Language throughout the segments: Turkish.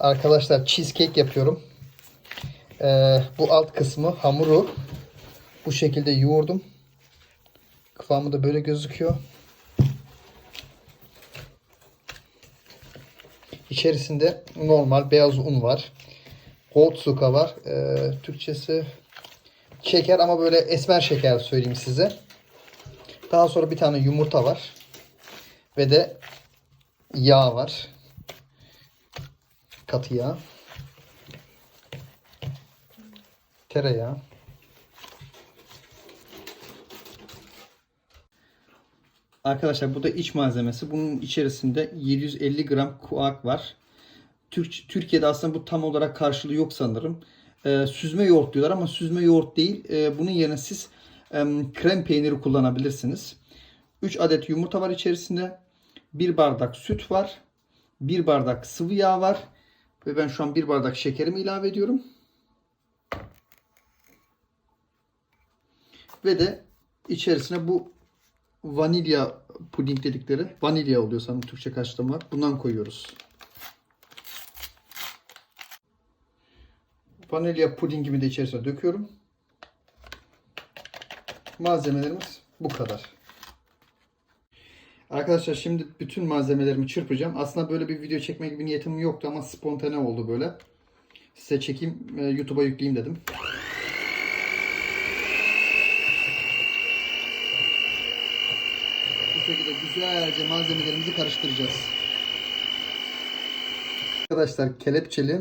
Arkadaşlar cheesecake yapıyorum. Ee, bu alt kısmı hamuru bu şekilde yoğurdum. Kıvamı da böyle gözüküyor. İçerisinde normal beyaz un var. Gold suka var. Ee, Türkçesi şeker ama böyle esmer şeker söyleyeyim size. Daha sonra bir tane yumurta var. Ve de yağ var. Katı yağ. Tereyağı. Arkadaşlar bu da iç malzemesi. Bunun içerisinde 750 gram kuak var. Türk, Türkiye'de aslında bu tam olarak karşılığı yok sanırım. Ee, süzme yoğurt diyorlar ama süzme yoğurt değil. Ee, bunun yerine siz em, krem peyniri kullanabilirsiniz. 3 adet yumurta var içerisinde. 1 bardak süt var. 1 bardak sıvı yağ var. Ve ben şu an 1 bardak şekerimi ilave ediyorum. Ve de içerisine bu vanilya puding dedikleri vanilya oluyor sanırım Türkçe karşılığım var. Bundan koyuyoruz. Vanilya pudingimi de içerisine döküyorum. Malzemelerimiz bu kadar. Arkadaşlar şimdi bütün malzemelerimi çırpacağım. Aslında böyle bir video çekme gibi niyetim yoktu ama spontane oldu böyle. Size çekeyim, e, YouTube'a yükleyeyim dedim. Bu şekilde güzelce malzemelerimizi karıştıracağız. Arkadaşlar kelepçeli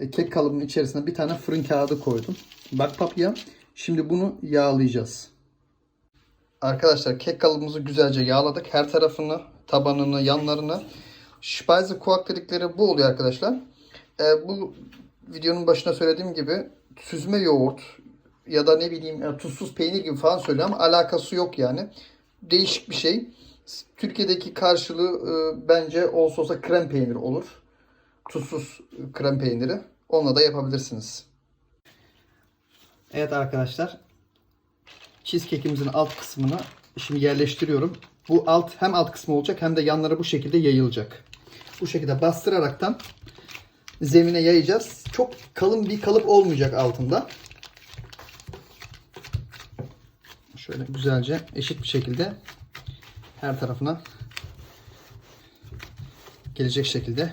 e, kek kalıbının içerisine bir tane fırın kağıdı koydum. Bak papya. Şimdi bunu yağlayacağız. Arkadaşlar kek kalıbımızı güzelce yağladık. Her tarafını, tabanını, yanlarını. Speise kuak dedikleri bu oluyor arkadaşlar. E, bu videonun başına söylediğim gibi süzme yoğurt ya da ne bileyim e, tuzsuz peynir gibi falan söylüyor ama alakası yok yani. Değişik bir şey. Türkiye'deki karşılığı e, bence olsa olsa krem peyniri olur. Tuzsuz krem peyniri. Onunla da yapabilirsiniz. Evet arkadaşlar. Cheesecake'imizin alt kısmını şimdi yerleştiriyorum. Bu alt hem alt kısmı olacak hem de yanlara bu şekilde yayılacak. Bu şekilde bastıraraktan zemine yayacağız. Çok kalın bir kalıp olmayacak altında. Şöyle güzelce eşit bir şekilde her tarafına gelecek şekilde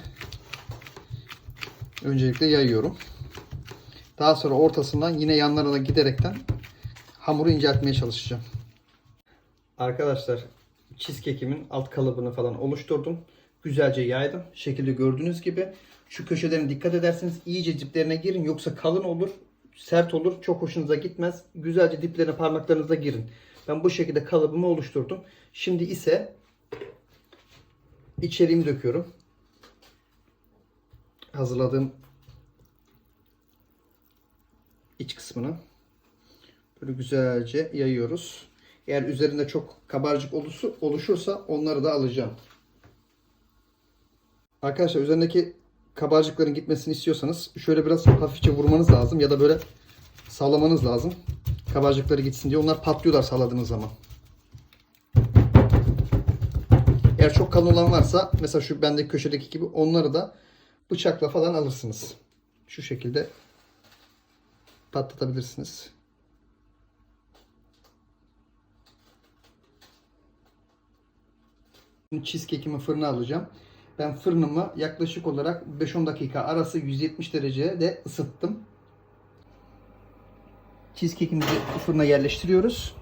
öncelikle yayıyorum. Daha sonra ortasından yine yanlarına giderekten hamuru inceltmeye çalışacağım. Arkadaşlar cheesecake'imin alt kalıbını falan oluşturdum. Güzelce yaydım. Şekilde gördüğünüz gibi şu köşelerine dikkat ederseniz iyice diplerine girin yoksa kalın olur, sert olur, çok hoşunuza gitmez. Güzelce diplerine parmaklarınızla girin. Ben bu şekilde kalıbımı oluşturdum. Şimdi ise içeriğimi döküyorum. Hazırladığım iç kısmını böyle güzelce yayıyoruz. Eğer üzerinde çok kabarcık oluşursa onları da alacağım. Arkadaşlar üzerindeki kabarcıkların gitmesini istiyorsanız şöyle biraz hafifçe vurmanız lazım ya da böyle sallamanız lazım. Kabarcıkları gitsin diye. Onlar patlıyorlar salladığınız zaman. Eğer çok kalın olan varsa mesela şu bendeki köşedeki gibi onları da bıçakla falan alırsınız. Şu şekilde patlatabilirsiniz. Cheesecake'imi fırına alacağım. Ben fırınımı yaklaşık olarak 5-10 dakika arası 170 derecede ısıttım. Cheesecake'imizi fırına yerleştiriyoruz.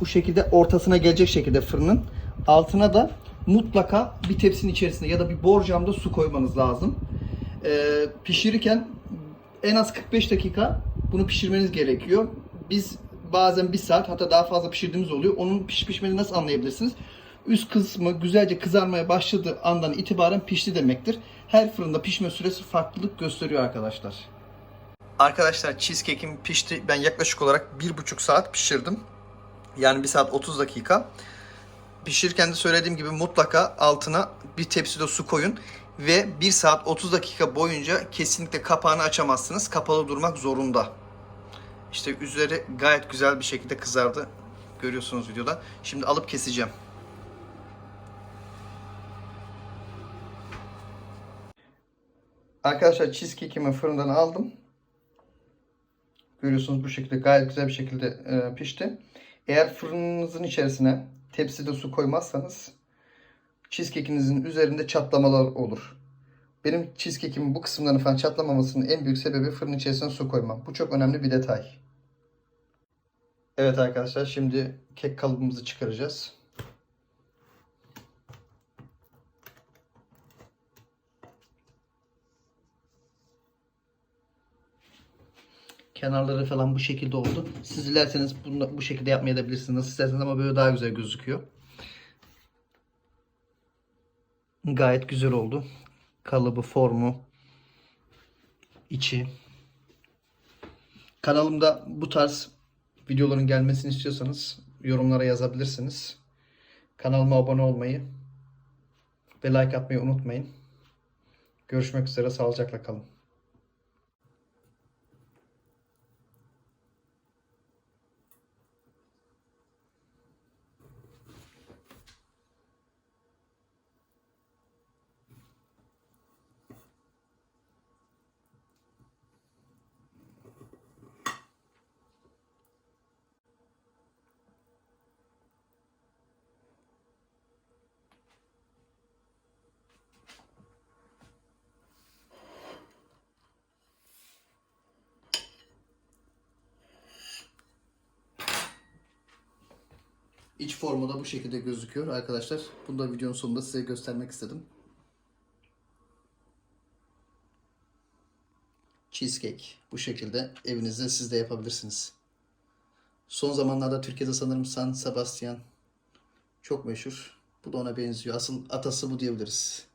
Bu şekilde ortasına gelecek şekilde fırının. Altına da mutlaka bir tepsinin içerisinde ya da bir borcamda su koymanız lazım. Ee, pişirirken en az 45 dakika bunu pişirmeniz gerekiyor. Biz bazen bir saat hatta daha fazla pişirdiğimiz oluyor. Onun pişip pişmediğini nasıl anlayabilirsiniz? Üst kısmı güzelce kızarmaya başladığı andan itibaren pişti demektir. Her fırında pişme süresi farklılık gösteriyor arkadaşlar. Arkadaşlar cheesecake'im pişti. Ben yaklaşık olarak bir buçuk saat pişirdim. Yani bir saat 30 dakika. Pişirirken de söylediğim gibi mutlaka altına bir tepside su koyun. Ve 1 saat 30 dakika boyunca kesinlikle kapağını açamazsınız. Kapalı durmak zorunda. İşte üzeri gayet güzel bir şekilde kızardı. Görüyorsunuz videoda. Şimdi alıp keseceğim. Arkadaşlar cheesecake'imi fırından aldım. Görüyorsunuz bu şekilde gayet güzel bir şekilde e, pişti. Eğer fırınınızın içerisine tepside su koymazsanız cheesecake'inizin üzerinde çatlamalar olur. Benim cheesecake'imin bu kısımlarının falan çatlamamasının en büyük sebebi fırın içerisine su koymam. Bu çok önemli bir detay. Evet arkadaşlar şimdi kek kalıbımızı çıkaracağız. Kenarları falan bu şekilde oldu. Siz dilerseniz bunu bu şekilde yapmaya da bilirsiniz. Nasıl isterseniz ama böyle daha güzel gözüküyor. Gayet güzel oldu. Kalıbı, formu, içi. Kanalımda bu tarz videoların gelmesini istiyorsanız yorumlara yazabilirsiniz. Kanalıma abone olmayı ve like atmayı unutmayın. Görüşmek üzere. Sağlıcakla kalın. İç formu da bu şekilde gözüküyor arkadaşlar. Bunu da videonun sonunda size göstermek istedim. Cheesecake bu şekilde evinizde siz de yapabilirsiniz. Son zamanlarda Türkiye'de sanırım San Sebastian çok meşhur. Bu da ona benziyor. Asıl atası bu diyebiliriz.